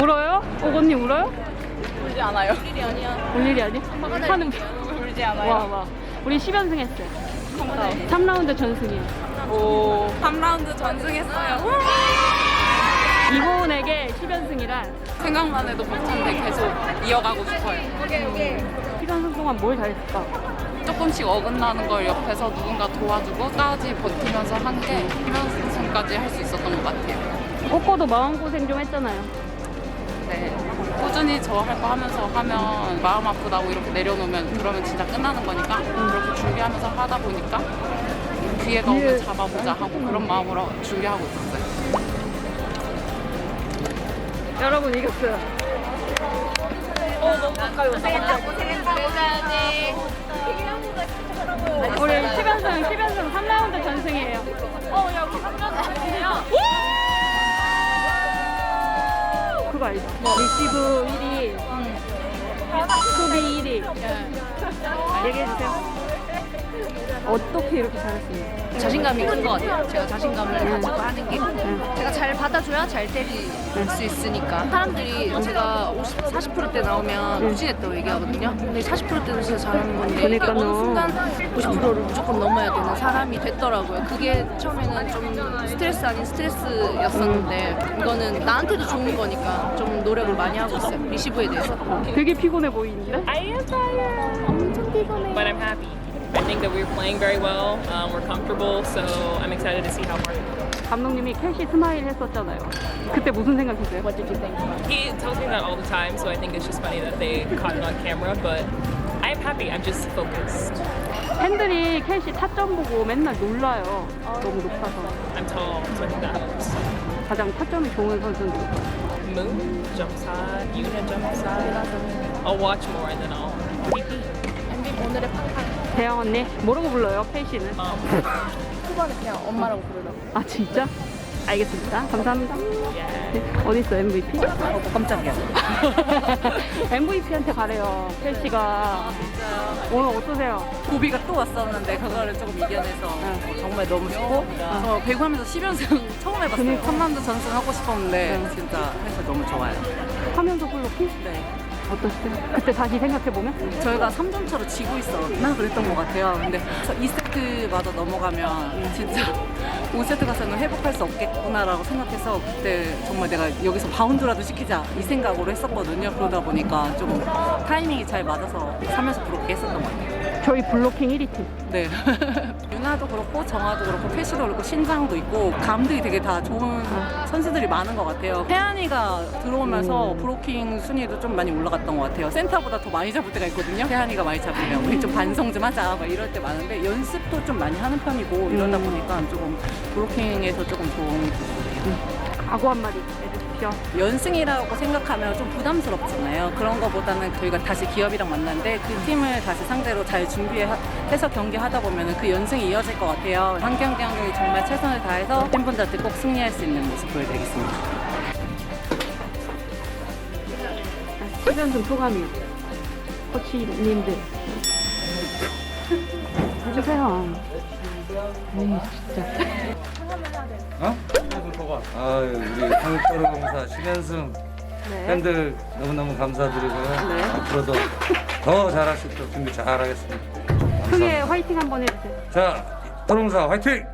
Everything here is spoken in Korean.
울어요? 오건님 울어요? 울지 않아요. 일이 아니야. 울 일이 아니? 하는 울지 와, 않아요. 와. 우리 10연승 했어요. 3라운드 전승이에요. 오. 3라운드 전승했어요. 이고은에게 10연승이란 생각만 해도 벅찬데 계속 이어가고 싶어요. 10연승 동안 뭘 잘했을까? 조금씩 어긋나는 걸 옆에서 누군가 도와주고 까지 버티면서 한 게 1연승까지 할 수 있었던 것 같아요. 꼬꼬도 마음고생 좀 했잖아요. 네. 꾸준히 저 할 거 하면서 하면 마음 아프다고 이렇게 내려놓으면 그러면 진짜 끝나는 거니까 그렇게 준비하면서 하다 보니까 기회가 오면 잡아보자 하고 그런 마음으로 준비하고 있었어요. 여러분 이겼어요. 우리 10연승, 10연승 3라운드 전승이에요. 어, 야, 우리 3라운드 그거 알죠? 리시브 1위, 수비 1위. 얘기해 주세요. 어떻게 이렇게 잘했어요? 자신감이 큰 것 같아요. 제가 자신감을 가지고 하는 게 응. 제가 잘 받아줘야 잘 때릴 수 있으니까 사람들이 제가 50, 40%대 나오면 무시했다고 얘기하거든요. 근데 40%대는 진짜 잘하는 건데 이게 그러니까요. 어느 순간 50%를 무조건 넘어야 되는 사람이 됐더라고요. 그게 처음에는 좀 스트레스 아닌 스트레스였었는데 이거는 나한테도 좋은 거니까 좀 노력을 많이 하고 있어요. 리시브에 대해서. 되게 피곤해 보이는데? I am tired, but I'm happy. I think that we're playing very well. Um, we're comfortable, so I'm excited to see how far. 감독님이 캐시 스마일 했었잖아요. 그때 무슨 생각했어요? He tells me that all the time, so I think it's just funny that they caught it on camera. But I'm happy. I'm just focused. 팬들이 캐시 타점 보고 맨날 놀라요. 너무 높아서. I'm tall, so I think that helps. 가장 타점이 좋은 선수는 누구? Moon jumps high. Yuna jumps high. I'll watch more and then I'll. 대영 언니 뭐라고 불러요? Um, 초반에 그냥 엄마라고 부르라고. 아 진짜? 알겠습니다. 감사합니다. yeah. 어디 있어 MVP? 깜짝이야. MVP한테 가래요. 캐시가 오늘 어떠세요? 고비가 또 왔었는데 그거를 조금 이겨내서 어, 정말 너무 좋고 저 배구하면서 10연승 처음 해봤어요. 그니까. 3라운드 전승 하고 싶었는데 네. 진짜 해서 너무 좋아요. 하면서 블로킹? 네. 어떠세요? 그때 다시 생각해보면? 저희가 3점 차로 지고 있었나 그랬던 것 같아요. 근데 2세트마저 넘어가면 진짜 5세트 가서는 회복할 수 없겠구나라고 생각해서 그때 정말 내가 여기서 바운드라도 시키자 이 생각으로 했었거든요. 그러다 보니까 조금 타이밍이 잘 맞아서 3에서 그렇게 했었던 것 같아요. 저희 블로킹 1위 팀. 네. 유나도 그렇고 정아도 그렇고 패시도 그렇고 신장도 있고 감들이 되게 다 좋은 선수들이 많은 것 같아요. 태안이가 들어오면서 브로킹 순위도 좀 많이 올라갔던 것 같아요. 센터보다 더 많이 잡을 때가 있거든요. 태안이가 많이 잡으면 우리 좀 반성 좀 하자 막 이럴 때 많은데 연습도 좀 많이 하는 편이고 이러다 음. 보니까 조금 브로킹에서 조금 좋은 부분이에요. 각오 한마디 해주십 시오. 연승이라고 생각하면 좀 부담스럽잖아요. 그런 거보다는 저희가 다시 기업이랑 만났는데 그 팀을 다시 상대로 잘 준비해서 경기하다 보면 그 연승이 이어질 것 같아요. 한 경기 한 경기 정말 최선을 다해서 팬분들한테 꼭 승리할 수 있는 모습 보여드리겠습니다. 10연승 소감이요. 코치님들. 해주세요. 에이, 진짜. 어? 아, 우리 한국도로공사 10연승 네. 팬들 너무너무 감사드리고요. 앞으로도 더 잘할 수 있도록 준비 잘 하겠습니다. 크게 감사합니다. 화이팅 한번 해주세요. 자, 도롱사 화이팅!